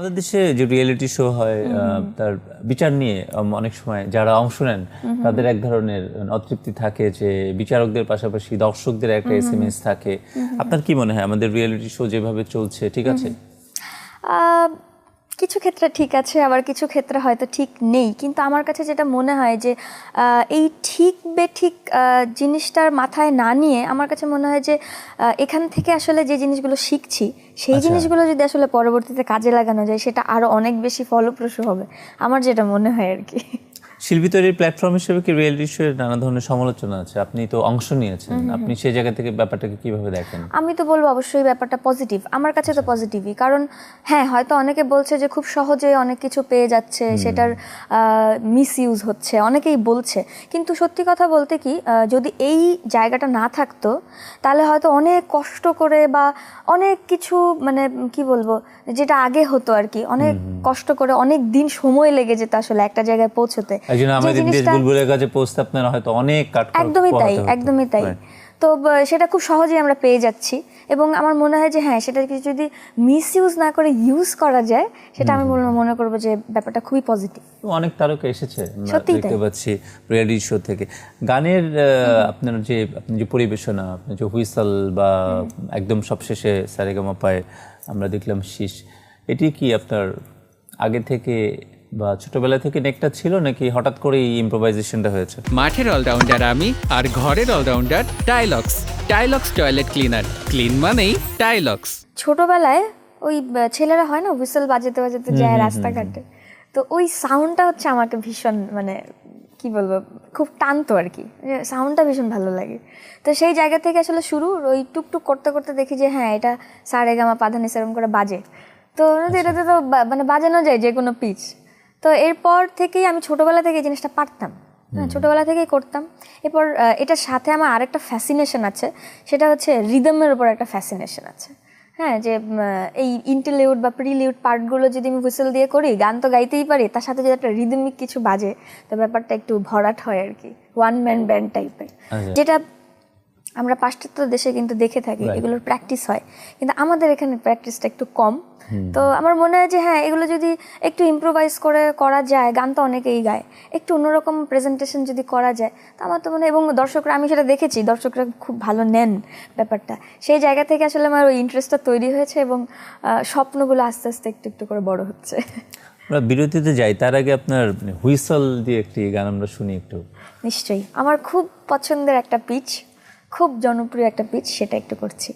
বাংলাদেশে যে reality show হয় তার বিচার নিয়ে অনেক সময় যারা অংশ নেন তাদের এক ধরনের অতৃপ্তি থাকে যে বিচারকদের পাশাপাশি দর্শকদের একটা এস এম এস থাকে। আপনার কি মনে হয়? আমাদের রিয়েলিটি শো যেভাবে চলছে ঠিক আছে? কিছু ক্ষেত্রে ঠিক আছে আবার কিছু ক্ষেত্রে হয়তো ঠিক নেই। কিন্তু আমার কাছে যেটা মনে হয় যে এই ঠিক বে ঠিক জিনিসটার মাথায় না নিয়ে আমার কাছে মনে হয় যে এখান থেকে আসলে যে জিনিসগুলো শিখছি সেই আচ্ছা। জিনিসগুলো যদি আসলে পরবর্তীতে কাজে লাগানো যায় সেটা আরও অনেক বেশি ফলপ্রসূ হবে। আমার যেটা মনে হয় আর কি। শিল্পী তৈরির প্ল্যাটফর্ম হিসেবে কি রিয়েলিটি শো এর নানা ধরনের সমালোচনা আছে? আপনি তো অংশ নিয়েছেন। আপনি সেই জায়গা থেকে ব্যাপারটাকে কীভাবে দেখেন? আমি তো বলব অবশ্যই ব্যাপারটা পজিটিভ আমার কাছে তো পজিটিভই কারণ হ্যাঁ হয়তো অনেকে বলছে যে খুব সহজে অনেক কিছু পেয়ে যাচ্ছে সেটার মিস ইউজ হচ্ছে অনেকেই বলছে। কিন্তু সত্যি কথা বলতে কি যদি এই জায়গাটা না থাকতো তাহলে হয়তো অনেক কষ্ট করে বা অনেক কিছু মানে কি বলব যেটা আগে হতো আর কি অনেক কষ্ট করে অনেক দিন সময় লেগে যেত আসলে একটা জায়গায় পৌঁছতে। একজন আমাদের দেশ বুলবুলের কাছে পৌঁছতে আপনারা হয়তো অনেক কাঠ একদমই তাই একদমই তাই। তো সেটা খুব সহজেই আমরা পেয়ে যাচ্ছি এবং আমার মনে হয় যে হ্যাঁ সেটাকে যদি মিস ইউজ না করে ইউজ করা যায় সেটা আমি মনে- মনে করব যে ব্যাপারটা খুবই পজিটিভ অনেক তারকা এসেছে দেখতে পাচ্ছি রিয়েলিটি শো থেকে। গানের আপনার যে আপনি যে পরিবেশনা আপনার যে হুইসল বা একদম সবশেষে সারেগামা পায় আমরা দেখলাম শীষ এটি কি আপনার আগে থেকে বা ছোটবেলা থেকে নেকটা ছিল নাকি হঠাৎ করে এই ইম্প্রোভাইজেশনটা হয়েছে? মাঠের অলরাউন্ডার আমি আর ঘরের allrounder Tilex Tilex toilet cleaner clean মানেই টাইলক্স ছোটবেলায় ওই ছেলেরা হয় না হুইসেল বাজাতে বাজাতে যায় রাস্তাঘাটে। তো ওই সাউন্ডটা হচ্ছে আমাকে ভীষণ মানে কি বলব খুব টানতো আর কি। সাউন্ডটা ভীষণ ভালো লাগে। তো সেই জায়গা থেকে আসলে শুরু ওই টুকটুক করতে করতে দেখি যে হ্যাঁ এটা সারে গামা পাধানি সেরকম করে বাজে। তো এটাতে তো বা- মানে বাজানো যায় যে কোনো পিচ তো এরপর থেকেই আমি ছোটবেলা থেকে এই জিনিসটা পারতাম। হ্যাঁ ছোটবেলা থেকেই করতাম। এরপর এটার সাথে আমার আরেকটা ফ্যাসিনেশন আছে। সেটা হচ্ছে রিদমের উপর একটা ফ্যাসিনেশন আছে। হ্যাঁ যে এই ইন্টারলিউড বা প্রিলিউড পার্টগুলো যদি আমি হুইসেল দিয়ে করি গান তো গাইতেই পারি তার সাথে যদি একটা রিদমিক কিছু বাজে তো ব্যাপারটা একটু ভরাট হয় আর কি। ওয়ান ম্যান ব্যান্ড টাইপের। যেটা আমরা পাশ্চাত্য দেশে কিন্তু দেখে থাকি এগুলোর প্র্যাকটিস হয়। কিন্তু আমাদের এখানে প্র্যাকটিসটা একটু কম। তো আমার মনে হয় যে হ্যাঁ এগুলো যদি একটু ইম্প্রোভাইজ করে করা যায় গান তো অনেকেই গায় একটু অন্যরকম প্রেজেন্টেশন যদি করা যায় তো আমার তো মনে হয় এবং দর্শকরা আমি সেটা দেখেছি দর্শকরা খুব ভালো নেন ব্যাপারটা। সেই জায়গা থেকে আসলে আমার ওই ইন্টারেস্টটা তৈরি হয়েছে এবং স্বপ্নগুলো আস্তে আস্তে একটু একটু করে বড় হচ্ছে। আমরা বিরতিতে যাই তার আগে আপনার হুইসল দিয়ে একটি গান আমরা শুনি একটু। নিশ্চয়ই। আমার খুব পছন্দের একটা পিচ খুব জনপ্রিয় একটা পিচ সেটা একটু করছি।